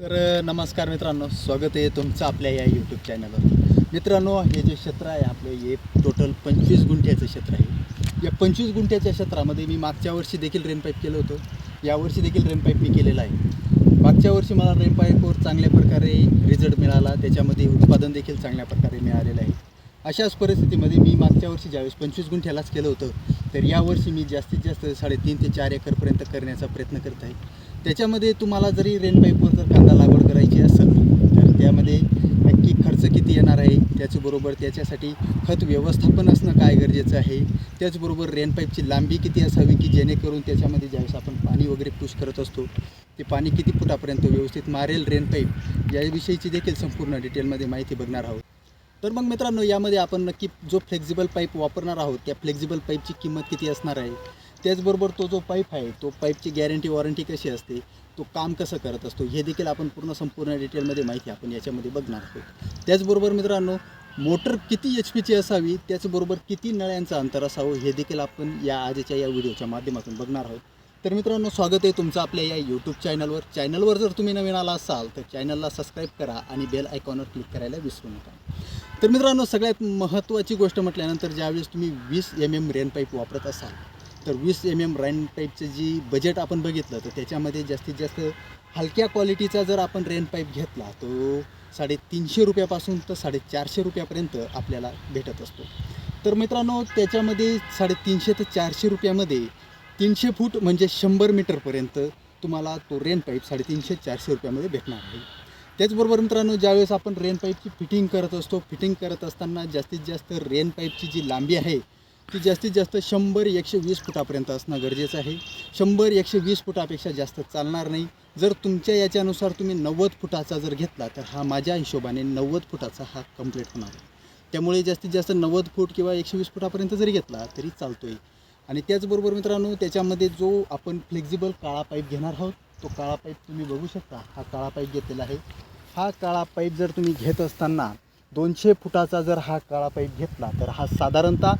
तर नमस्कार मित्रांनो स्वागत आहे तुमचं आपल्या या यूट्यूब चॅनलवर मित्रांनो हे जे क्षेत्र आहे आपलं हे टोटल पंचवीस गुंठ्याचं क्षेत्र आहे. या पंचवीस गुंठ्याच्या क्षेत्रामध्ये मी मागच्या वर्षी देखील रेनपाईप केलं होतं. यावर्षी देखील रेनपाईप मी केलेलं आहे. मागच्या वर्षी मला रेनपाईपवर चांगल्या प्रकारे रिझल्ट मिळाला. त्याच्यामध्ये उत्पादन देखील चांगल्या प्रकारे मिळालेलं आहे. अशाच परिस्थितीमध्ये मी मागच्या वर्षी ज्यावेळेस पंचवीस गुंठ्यालाच केलं होतं तर यावर्षी मी जास्तीत जास्त साडेतीन ते चार एकरपर्यंत करण्याचा प्रयत्न करत आहे. त्याच्यामध्ये तुम्हाला जरी रेनपाईपवर जर कांदा लागवड करायची असेल तर त्यामध्ये नक्की खर्च किती येणार आहे त्याचबरोबर त्याच्यासाठी खत व्यवस्थापन असणं काय गरजेचं आहे त्याचबरोबर रेनपाईपची लांबी किती असावी की जेणेकरून त्याच्यामध्ये ज्यावेळेस आपण पाणी वगैरे पुश करत असतो ते पाणी किती फुटापर्यंत व्यवस्थित मारेल रेनपाईप याविषयीची देखील संपूर्ण डिटेलमध्ये माहिती बघणार आहोत. तर मग मित्रांनो यामध्ये आपण नक्की जो फ्लेक्झिबल पाईप वापरणार आहोत त्या फ्लेक्झिबल पाईपची किंमत किती असणार आहे त्याचबरोबर तो जो पाईप आहे तो पाईपची गॅरंटी वॉरंटी कशी असते तो काम कसं करत असतो हे देखील आपण पूर्ण संपूर्ण डिटेलमध्ये माहिती आपण याच्यामध्ये बघणार आहोत. त्याचबरोबर मित्रांनो मोटर किती एच पीची असावी त्याचबरोबर किती नळ्यांचं अंतर असावं हे देखील आपण या आजच्या या व्हिडिओच्या माध्यमातून बघणार आहोत. तर मित्रांनो स्वागत आहे तुमचं आपल्या या यूट्यूब चॅनलवर चॅनलवर जर तुम्ही नवीन आला असाल तर चॅनलला सबस्क्राईब करा आणि बेल आयकॉनवर क्लिक करायला विसरू नका. तर मित्रांनो सगळ्यात महत्त्वाची गोष्ट म्हटल्यानंतर ज्यावेळेस तुम्ही वीस एम एम रेन पाईप वापरत असाल तर वीस एम एम रेन पाईपचं जी बजेट आपण बघितलं तर त्याच्यामध्ये जास्तीत जास्त हलक्या क्वालिटीचा जर आपण रेन पाईप घेतला तो साडेतीनशे रुपयापासून तर साडेचारशे रुपयापर्यंत आपल्याला भेटत असतो. तर मित्रांनो त्याच्यामध्ये साडेतीनशे ते चारशे रुपयामध्ये तीनशे फूट म्हणजे शंभर मीटरपर्यंत तुम्हाला तो रेन पाईप साडेतीनशे चारशे रुपयामध्ये भेटणार आहे. त्याचबरोबर मित्रांनो ज्यावेळेस आपण रेन पाईपची फिटिंग करत असतो फिटिंग करत असताना जास्तीत जास्त रेन पाईपची जी लांबी आहे की जास्तीत जास्त शंभर एकशे वीस फुटापर्यंत असणं गरजेचं आहे. शंभर एकशे वीस फुटापेक्षा जास्त चालणार नाही. जर तुमच्या याच्यानुसार तुम्ही नव्वद फुटाचा जर घेतला तर हा माझ्या हिशोबाने नव्वद फुटाचा हा कंप्लीट होणार आहे. त्यामुळे जास्तीत जास्त नव्वद फूट किंवा एकशे वीस फुटापर्यंत जरी घेतला तरी चालतो आहे आणि त्याचबरोबर मित्रांनो त्याच्यामध्ये जो आपण फ्लेक्झिबल काळा पाईप घेणार आहोत तो काळा पाईप तुम्ही बघू शकता. हा काळा पाईप घेतलेला आहे. हा काळा पाईप जर तुम्ही घेत असताना दोनशे फुटाचा जर हा काळा पाईप घेतला तर हा साधारणतः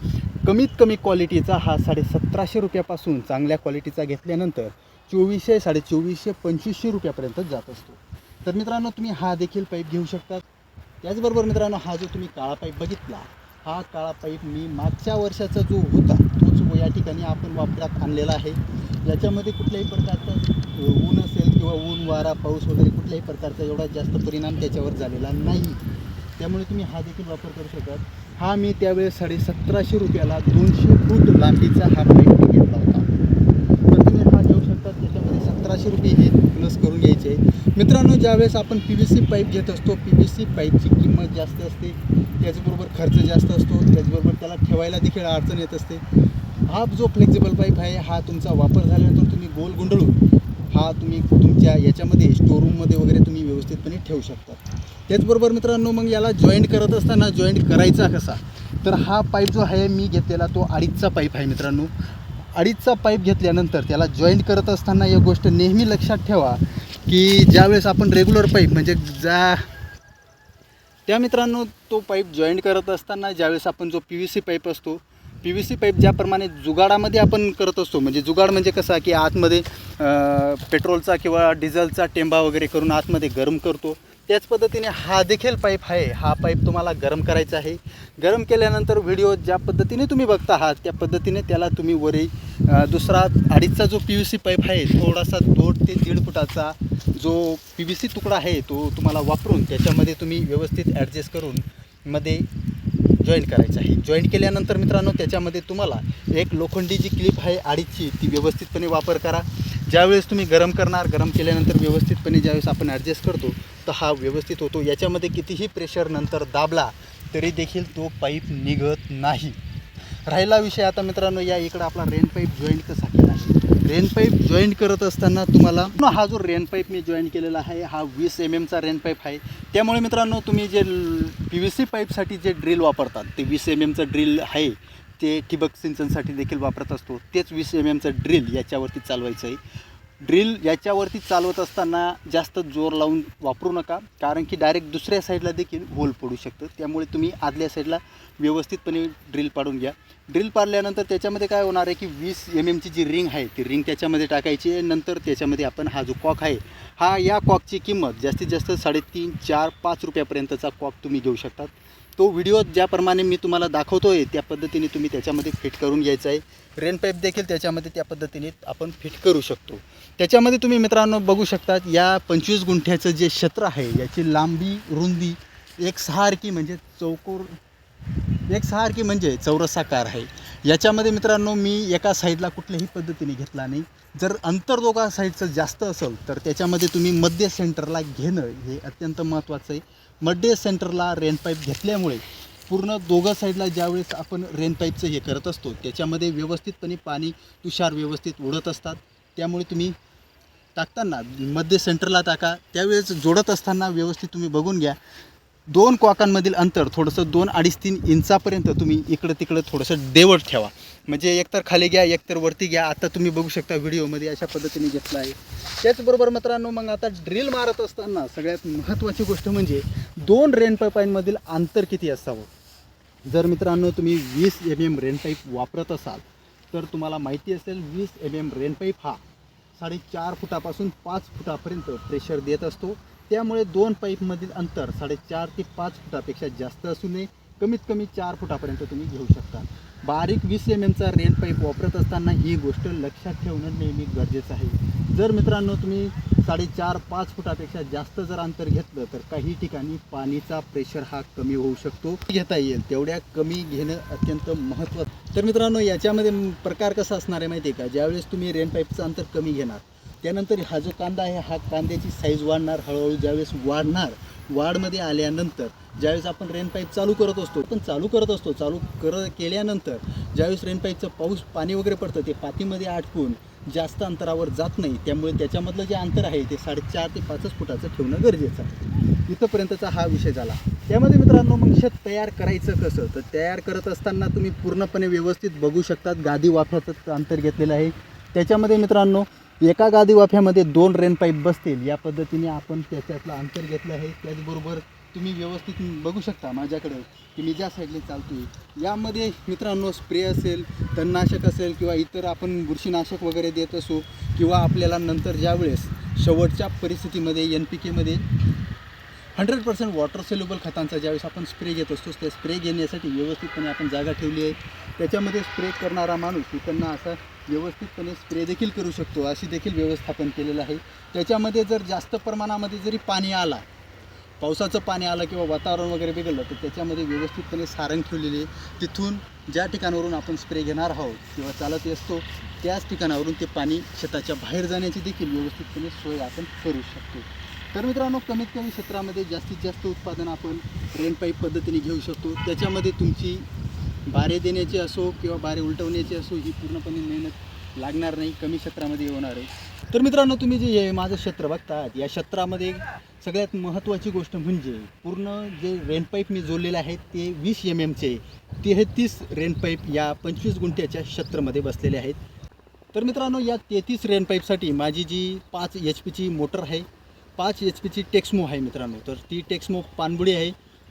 कमीत कमी क्वालिटीचा हा साडे सतराशे रुपयापासून चांगल्या क्वालिटीचा घेतल्यानंतर चोवीसशे साडे चोवीसशे पंचवीसशे रुपयापर्यंत जात असतो. तर मित्रांनो तुम्ही हा देखील पाईप घेऊ शकता. त्याचबरोबर मित्रांनो हा जो तुम्ही काळा पाईप बघितला हा काळा पाईप मी मागच्या वर्षाचा जो होता तोच या ठिकाणी आपण वापरात आणलेला आहे. याच्यामध्ये कुठल्याही प्रकारचा ऊन असेल किंवा ऊन वारा पाऊस वगैरे कुठल्याही प्रकारचा एवढा जास्त परिणाम त्याच्यावर झालेला नाही. त्यामुळे तुम्ही हा देखील वापर करू शकता हा मी त्यावेळेस साडे सतराशे रुपयाला दोनशे फूट लांबीचा हा पाईप घेतला होता. तर तुम्ही हा घेऊ शकता. त्याच्यामध्ये सतराशे रुपये हे प्लस करून घ्यायचे. आहे मित्रांनो ज्यावेळेस आपण पी व्ही सी पाईप घेत असतो पी व्ही सी पाईपची किंमत जास्त असते. त्याचबरोबर खर्च जास्त असतो. त्याचबरोबर त्याला ठेवायला देखील अडचण येत असते. हा जो फ्लेक्झिबल पाईप आहे हा तुमचा वापर झाल्यानंतर तुम्ही गोल गुंडळून हा तुम्ही तुमच्या याच्यामध्ये स्टोरूममध्ये वगैरे तुम्ही व्यवस्थितपणे ठेवू शकता. त्याचबरोबर मित्रांनो मग याला जॉईंट करत असताना जॉईंट करायचा कसा? तर हा पाईप जो आहे मी घेतलेला तो अडीचचा पाईप आहे मित्रांनो. अडीचचा पाईप घेतल्यानंतर त्याला जॉईंट करत असताना एक गोष्ट नेहमी लक्षात ठेवा की ज्यावेळेस आपण रेग्युलर पाईप म्हणजे जा त्या मित्रांनो तो पाईप जॉईंट करत असताना ज्यावेळेस आपण जो पी व्ही सी पाईप असतो पी व्ही सी पाईप ज्याप्रमाणे जुगाडामध्ये आपण करत असतो म्हणजे जुगाड म्हणजे कसा की आतमध्ये पेट्रोलचा किंवा डिझेलचा टेंबा वगैरे करून आतमध्ये गरम करतो त्याच पद्धतीने हा देखील पाईप आहे. हा पाईप तुम्हाला गरम करायचा आहे. गरम केल्यानंतर व्हिडिओ ज्या पद्धतीने तुम्ही बघता आहात त्या पद्धतीने त्याला तुम्ही वरी दुसरा अडीचचा जो पी व्ही सी पाईप आहे थोडासा दोन ते दीड फुटाचा जो पी व्ही सी तुकडा आहे तो तुम्हाला वापरून त्याच्यामध्ये तुम्ही व्यवस्थित ॲडजस्ट करून मध्ये जॉईंट करायचं आहे. जॉईंट केल्यानंतर मित्रांनो त्याच्यामध्ये तुम्हाला एक लोखंडी जी क्लिप आहे अडीचची ती व्यवस्थितपणे वापर करा. ज्यावेळेस तुम्ही गरम करणार गरम केल्यानंतर व्यवस्थितपणे ज्यावेळेस आपण ॲडजस्ट करतो तर हा व्यवस्थित होतो. याच्यामध्ये कितीही प्रेशर नंतर दाबला तरी देखील तो पाईप निघत नाही. राहिला विषय आता मित्रांनो या इकडं आपला रेन पाईप जॉईंट कसा केला आहे रेन पाईप जॉईंट करत असताना तुम्हाला हा जो रेन पाईप मी जॉईंट केलेला आहे हा वीस एम एमचा रेन पाईप आहे. त्यामुळे मित्रांनो तुम्ही जे पी व्ही सी पाईपसाठी जे ड्रिल वापरतात ते वीस एम एमचं ड्रिल आहे. ते ठिबक सिंचनसाठी देखील वापरत असतो. तेच वीस एम एमचं ड्रिल याच्यावरती चालवायचं आहे ड्रिल याच्यावरती चालवत असताना जास्त जोर लावून वापरू नका कारण की डायरेक्ट दुसऱ्या साईडला देखील होल पडू शकतं. त्यामुळे तुम्ही आदल्या साईडला व्यवस्थितपणे ड्रिल पाडून घ्या. ड्रिल पाडल्यानंतर त्याच्यामध्ये काय होणार आहे की वीस एम एमची जी रिंग आहे ती रिंग त्याच्यामध्ये टाकायची आहे. नंतर त्याच्यामध्ये आपण हा जो कॉक आहे हा या कॉकची किंमत जास्तीत जास्त साडेतीन चार पाच रुपयापर्यंतचा कॉक तुम्ही घेऊ शकतात. तो व्हिडिओ ज्याप्रमाणे मी तुम्हाला दाखवतो आहे त्या पद्धतीने तुम्ही त्याच्यामध्ये फिट करून घ्यायचा आहे. रेन पाईप देखील त्याच्यामध्ये त्या पद्धतीने आपण फिट करू शकतो. त्याच्यामध्ये तुम्ही मित्रांनो बघू शकतात या पंचवीस गुंठ्याचं जे क्षेत्र आहे याची लांबी रुंदी एक सारखी म्हणजे चौकोर एक सारखी म्हणजे चौरसाकार आहे. याच्यामध्ये मित्रांनो मी एका साईडला कुठल्याही पद्धतीने घेतला नाही. जर अंतर दोघा साईडचं जास्त असेल तर त्याच्यामध्ये तुम्ही मध्य सेंटरला घेणं हे अत्यंत महत्त्वाचं आहे. मध्य सेंटरला रेन पाईप घेतल्यामुळे पूर्ण दोघं साईडला ज्यावेळेस आपण रेन पाईपचं हे करत असतो त्याच्यामध्ये व्यवस्थितपणे पाणी तुषार व्यवस्थित उडत असतात. त्यामुळे तुम्ही टाकताना मध्य सेंटरला टाका. त्यावेळेस जोडत असताना व्यवस्थित तुम्ही बघून घ्या. दोन कॉकांमधील अंतर थोडंसं दोन अडीच तीन इंचापर्यंत तुम्ही इकडं तिकडं थोडंसं देवट ठेवा. म्हणजे एकतर खाली घ्या एकतर वरती घ्या. आता तुम्ही बघू शकता व्हिडिओमध्ये अशा पद्धतीने घेतलं आहे. त्याचबरोबर मित्रांनो मग आता ड्रिल मारत असताना सगळ्यात महत्त्वाची गोष्ट म्हणजे दोन रेनपाईपांमधील अंतर किती असावं? जर मित्रांनो तुम्ही वीस एम एम रेनपाईप वापरत असाल तर तुम्हाला माहिती असेल वीस एम एम रेनपाईप हा साडेचार फुटापासून पाच फुटापर्यंत प्रेशर देत असतो. त्यामुळे दोन पाईपमधील अंतर साडेचार ते पाच फुटापेक्षा जास्त असू नये. कमीत कमी चार फुटापर्यंत तुम्ही घेऊ शकता. बारीक वीस एम एमचा रेन पाईप वापरत असताना ही गोष्ट लक्षात ठेवणं नेहमी गरजेचं आहे. जर मित्रांनो तुम्ही साडेचार पाच फुटापेक्षा जास्त जर अंतर घेतलं तर काही ठिकाणी पाणीचा प्रेशर हा कमी होऊ शकतो. घेता येईल तेवढ्या कमी घेणं अत्यंत महत्त्वाचं. तर मित्रांनो याच्यामध्ये प्रकार कसा असणार आहे माहिती आहे का? ज्यावेळेस तुम्ही रेन पाईपचं अंतर कमी घेणार त्यानंतर हा जो कांदा आहे हा कांद्याची साईज वाढणार हळूहळू ज्यावेळेस वाढणार वाढमध्ये आल्यानंतर ज्यावेळेस आपण रेनपाईप चालू करत असतो पण चालू करत असतो चालू कर केल्यानंतर ज्यावेळेस रेनपाईपचं पाऊस पाणी वगैरे पडतं ते पातीमध्ये आटकून जास्त अंतरावर जात नाही. त्यामुळे त्याच्यामधलं जे अंतर आहे ते साडेचार ते पाचच फुटाचं ठेवणं गरजेचं आहे. इथंपर्यंतचा हा विषय झाला. त्यामध्ये मित्रांनो मग शेत तयार करायचं कसं? तर तयार करत असताना तुम्ही पूर्णपणे व्यवस्थित बघू शकतात गादी वापराचं अंतर घेतलेलं आहे. त्याच्यामध्ये मित्रांनो एका गादी वाफ्यामध्ये दोन रेन पाईप बसतील. या पद्धतीने आपण त्याच्यातलं अंतर घेतलं आहे. त्याचबरोबर तुम्ही व्यवस्थित बघू शकता माझ्याकडं की मी ज्या साईडने आहे यामध्ये मित्रांनो स्प्रे असेल तणनाशक असेल किंवा इतर आपण बुरशीनाशक वगैरे देत असू किंवा आपल्याला नंतर ज्यावेळेस शेवटच्या परिस्थितीमध्ये एन पी केमध्ये हंड्रेड पर्सेंट वॉटर सेल्युबल खतांचा ज्यावेळेस आपण स्प्रे घेत असतो त्या स्प्रे घेण्यासाठी व्यवस्थितपणे आपण जागा ठेवली आहे. त्याच्यामध्ये स्प्रे करणारा माणूस त्यांना असा व्यवस्थितपणे स्प्रे देखील करू शकतो अशी देखील व्यवस्थापन केलेलं आहे. त्याच्यामध्ये जर जास्त प्रमाणामध्ये जरी पाणी आला पावसाचं पाणी आलं किंवा वातावरण वगैरे बिघडलं तर त्याच्यामध्ये व्यवस्थितपणे सारंग ठेवलेली आहे. तिथून ज्या ठिकाणावरून आपण स्प्रे घेणार आहोत किंवा चालत असतो त्याच ठिकाणावरून ते पाणी शेताच्या बाहेर जाण्याची देखील व्यवस्थितपणे सोय आपण करू शकतो. तर मित्रांनो कमीत कमी क्षेत्रामध्ये जास्तीत जास्त उत्पादन आपण रेन पाईप पद्धतीने घेऊ शकतो. त्याच्यामध्ये तुमची बारे देण्याची असो किंवा बारे उलटवण्याची असो ही पूर्णपणे मेहनत लागणार नाही कमी क्षेत्रामध्ये होणार आहे. तर मित्रांनो तुम्ही जे माझं क्षेत्र बघतात या क्षेत्रामध्ये सगळ्यात महत्त्वाची गोष्ट म्हणजे पूर्ण जे रेन पाईप मी जोडलेले आहेत ते वीस एम एमचे तेहतीस रेन पाईप या पंचवीस गुंठ्याच्या क्षेत्रामध्ये बसलेले आहेत. तर मित्रांनो या तेहतीस रेन पाईपसाठी माझी जी पाच एच पीची मोटर आहे पाच एच पीची टेक्स्मो आहे मित्रांनो. तर ती टेक्स्मो पाणबुडी आहे.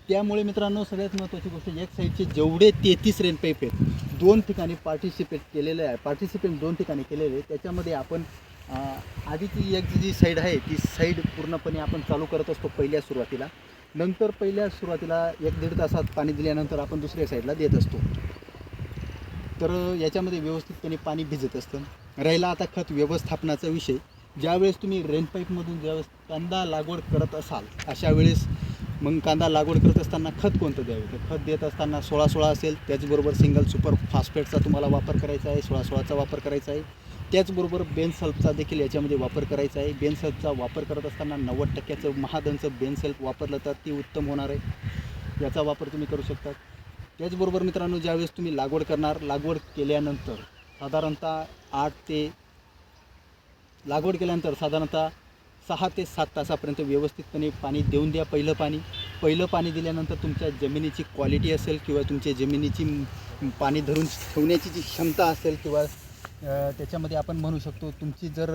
त्यामुळे मित्रांनो सगळ्यात महत्त्वाची गोष्ट एक साईडचे जेवढे तेहतीस रेन पाईप आहेत दोन ठिकाणी पार्टिसिपेट केलेले आहे पार्टिसिपेट दोन ठिकाणी केलेले आहे त्याच्यामध्ये आपण आधीची एक जी साईड आहे ती साईड पूर्णपणे आपण चालू करत असतो पहिल्या सुरुवातीला. नंतर पहिल्या सुरुवातीला एक दीड तासात पाणी दिल्यानंतर आपण दुसऱ्या साईडला देत असतो. तर याच्यामध्ये व्यवस्थितपणे पाणी भिजत असतं. राहिला आता खत व्यवस्थापनाचा विषय. ज्यावेळेस तुम्ही रेन पाईपमधून ज्यावेळेस कांदा लागवड करत असाल अशा वेळेस मग कांदा लागवड करत असताना खत कोणतं द्यावे? तर खत देत असताना सोळा सोळा असेल त्याचबरोबर सिंगल सुपर फॉस्फेटचा तुम्हाला वापर करायचा आहे सोळा सोळाचा वापर करायचा आहे. त्याचबरोबर बेनसल्फचा देखील याच्यामध्ये वापर करायचा आहे. बेनसल्फचा वापर करत असताना नव्वद टक्क्याचं महादनचं बेनसल्फ वापरलं तर ती उत्तम होणार आहे. याचा वापर तुम्ही करू शकता त्याचबरोबर मित्रांनो ज्यावेळेस तुम्ही लागवड करणार लागवड केल्यानंतर साधारणतः आठ ते लागवड केल्यानंतर साधारणतः सहा ते सात तासापर्यंत व्यवस्थितपणे पाणी देऊन द्या पहिलं पाणी. पहिलं पाणी दिल्यानंतर तुमच्या जमिनीची क्वालिटी असेल किंवा तुमच्या जमिनीची पाणी धरून ठेवण्याची जी क्षमता असेल किंवा त्याच्यामध्ये आपण म्हणू शकतो तुमची जर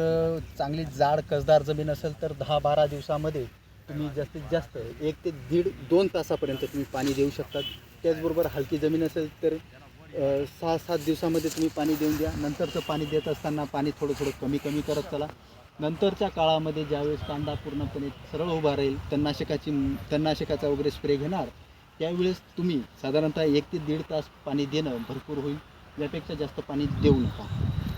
चांगली जाड कसदार जमीन असेल तर दहा बारा दिवसामध्ये तुम्ही जास्तीत जास्त एक ते दीड दोन तासापर्यंत तुम्ही पाणी देऊ शकतात त्याचबरोबर हलकी जमीन असेल तर सहा सात दिवसामध्ये तुम्ही पाणी देऊन द्या. नंतरचं पाणी देत असताना पाणी थोडं थोडं कमी कमी करत चला. नंतरच्या काळामध्ये ज्यावेळेस कांदा पूर्णपणे सरळ उभा राहील तणनाशकाची तणनाशकाचा वगैरे स्प्रे घेणार त्यावेळेस तुम्ही साधारणतः एक ते दीड तास पाणी देणं भरपूर होईल. यापेक्षा जास्त पाणी देऊ नका.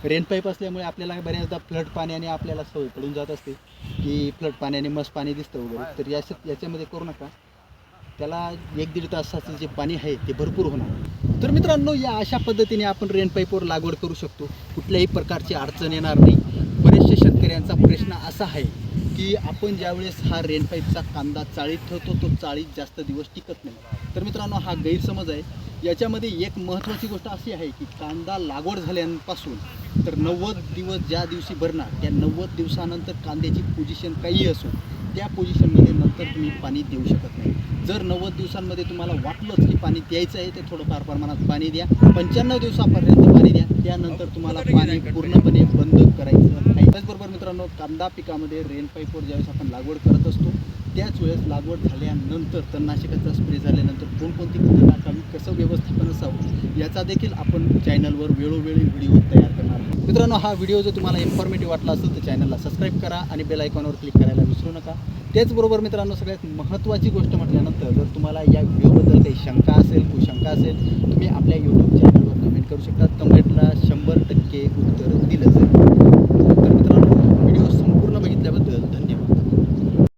रेनपाईप असल्यामुळे आपल्याला बऱ्याचदा फ्लड पाण्याने आपल्याला सवय पडून जात असते की फ्लड पाण्याने मस्त पाणी दिसतं वगैरे. तर याच्या याच्यामध्ये करू नका. त्याला एक दीड तासाचं जे पाणी आहे ते भरपूर होणार. तर मित्रांनो या अशा पद्धतीने आपण रेन पाईपवर लागवड करू शकतो. कुठल्याही प्रकारची अडचण येणार नाही. बरेचसे शेतकऱ्यांचा प्रश्न असा आहे की आपण ज्यावेळेस हा रेन पाईपचा कांदा चाळीत ठेवतो तो चाळीत जास्त दिवस टिकत नाही. तर मित्रांनो हा गैरसमज आहे. याच्यामध्ये एक महत्त्वाची गोष्ट अशी आहे की कांदा लागवड झाल्यापासून तर नव्वद दिवस ज्या दिवशी भरणार त्या नव्वद दिवसानंतर कांद्याची पोझिशन काही असो त्या पोझिशनमध्ये नंतर तुम्ही पाणी देऊ शकत नाही. जर नव्वद दिवसांमध्ये तुम्हाला वाटलंच की पाणी द्यायचं आहे तर थोडंफार प्रमाणात पाणी द्या. पंच्याण्णव दिवसापर्यंत पाणी द्या. त्यानंतर तुम्हाला पाणी पूर्णपणे बंद करायचं आहे. त्याचबरोबर मित्रांनो कांदा पिकामध्ये रेन पाईपवर ज्यावेळेस आपण लागवड करत असतो त्याच वेळेस लागवड झाल्यानंतर तणनाशकाचा स्प्रे झाल्यानंतर कोणकोणती खतं टाकावी कसं व्यवस्थापन असावं याचा देखील आपण चॅनलवर वेळोवेळी व्हिडिओ तयार करणार आहोत. मित्रांनो हा व्हिडिओ जर तुम्हाला इन्फॉर्मेटिव्ह वाटला असेल तर चॅनलला सबस्क्राईब करा आणि बेल आयकॉनवर क्लिक करायला विसरू नका. त्याचबरोबर मित्रांनो सगळ्यात महत्त्वाची गोष्ट म्हटल्यानंतर जर तुम्हाला या व्हिडिओबद्दल काही शंका असेल कुशंका असेल तुम्ही आपल्या यूट्यूब चॅनलवर कमेंट करू शकता. कमेंटला शंभर टक्के उत्तर दिलं जाईल.